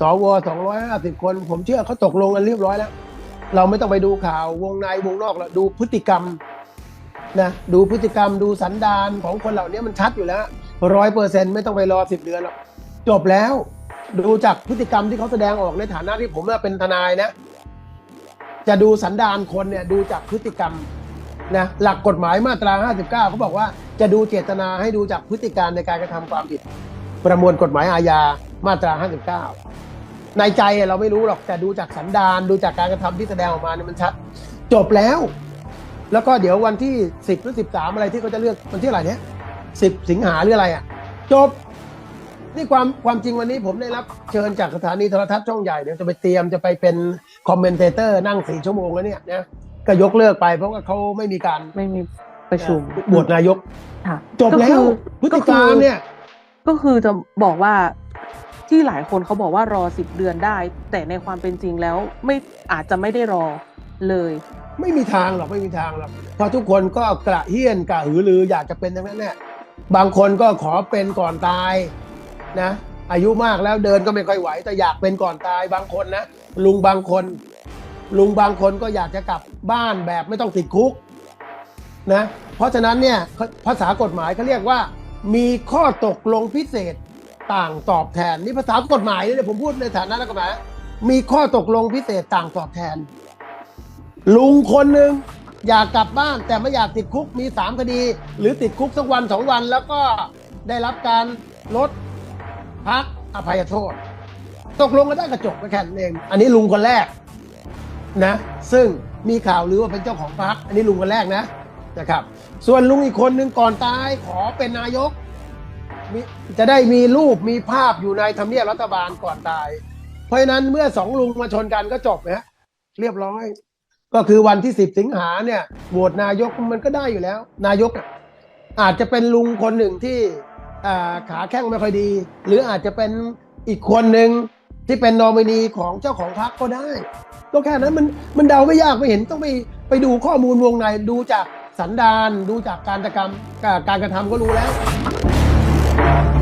สวสองร้อยห้าสิบคน ผมเชื่อเขาตกลงกันเรียบร้อยแล้ว เราไม่ต้องไปดูข่าววงในวงนอกแล้วดูพฤติกรรมนะดูพฤติกรรมดูสันดานของคนเหล่านี้มันชัดอยู่แล้วร้อยเปอร์เซ็นต์ไม่ต้องไปรอสิบเดือนหรอกจบแล้ว ดูจากพฤติกรรมที่เขาแสดงออกในฐานะที่ผมเป็นทนายนะ จะดูสันดานคนเนี่ยดูจากพฤติกรรมนะหลักกฎหมายมาตรา 59เขาบอกว่าจะดูเจตนาให้ดูจากพฤติการในการกระทำความผิด ประมวลกฎหมายอาญา มาตรา 59 ในใจเราไม่รู้หรอกแต่ดูจากสันดานดูจากการกระทำที่แสดงออกมาเนี่ยมันชัด จบแล้ว แล้วก็เดี๋ยววันที่ 10หรือ13 อะไรที่เขาจะเลือกวันที่อะไรเนี้ย10 สิงหาหรืออะไรอะ จบ นี่ความความจริงวันนี้ผมได้รับเชิญจากสถานีโทรทัศน์ช่องใหญ่เดี๋ยวจะไปเตรียมจะไปเป็นคอมเมนเตเตอร์นั่งสี่ชั่วโมงแล้วเนี่ยนะก็ยกเลิกไปเพราะว่าเขาไม่มีการไม่มีประชุมโหวตนายกค่ะจบแล้วพฤติการเนี่ย ก็คือจะบอกว่า ที่หลายคนเขาบอกว่ารอสิบเดือนได้ แต่ในความเป็นจริงแล้วไม่อาจจะไม่ได้รอเลย ไม่มีทางหรอกไม่มีทางหรอกเพราะทุกคนก็กระเฮี้ยนกระหือรืออยากจะเป็นทั้งนั้นแหละบางคนก็ขอเป็นก่อนตายนะอายุมากแล้วเดินก็ไม่ค่อยไหว แต่อยากเป็นก่อนตายบางคนนะลุงบางคน ลุงบางคนก็อยากจะกลับบ้านแบบไม่ต้องติดคุกนะเพราะฉะนั้นเนี่ยภาษากฎหมายเขาเรียกว่า มีข้อตกลงพิเศษ ต่างตอบแทนนี่ภาษากฎหมายเนี่ยผมพูดในฐานะนักกฎหมายมีข้อตกลงพิเศษต่างตอบแทน ลุงคนหนึ่งอยากกลับบ้านแต่ไม่อยากติดคุกมีสามคดี หรือติดคุกสักวันสองวัน แล้วก็ได้รับการลดพักอภัยโทษ ตกลงกันได้กระจบไปแค่นั้นเอง อันนี้ลุงคนแรกนะ ซึ่งมีข่าวหรือว่าเป็นเจ้าของพัก อันนี้ลุงคนแรกนะนะครับ ส่วนลุงอีกคนหนึ่งก่อนตายขอเป็นนายก มีจะได้มีรูปมีภาพอยู่ในทำเนียบรัฐบาลก่อนตาย เพราะฉะนั้นเมื่อสองลุงมาชนกันก็จบนะเรียบร้อย ก็คือวันที่สิบสิงหาเนี่ยโหวตนายกมันก็ได้อยู่แล้ว นายกอาจจะเป็นลุงคนหนึ่งที่ขาแข้งไม่ค่อยดี หรืออาจจะเป็นอีกคนหนึ่งที่เป็นนอมินีของเจ้าของพรรคก็ได้ก็แค่นั้นมันมันเดาไม่ยากไม่เห็นต้องไปไปดูข้อมูลวงในดูจากสันดานดูจากการกระทำการกระทำก็รู้แล้ว Yeah.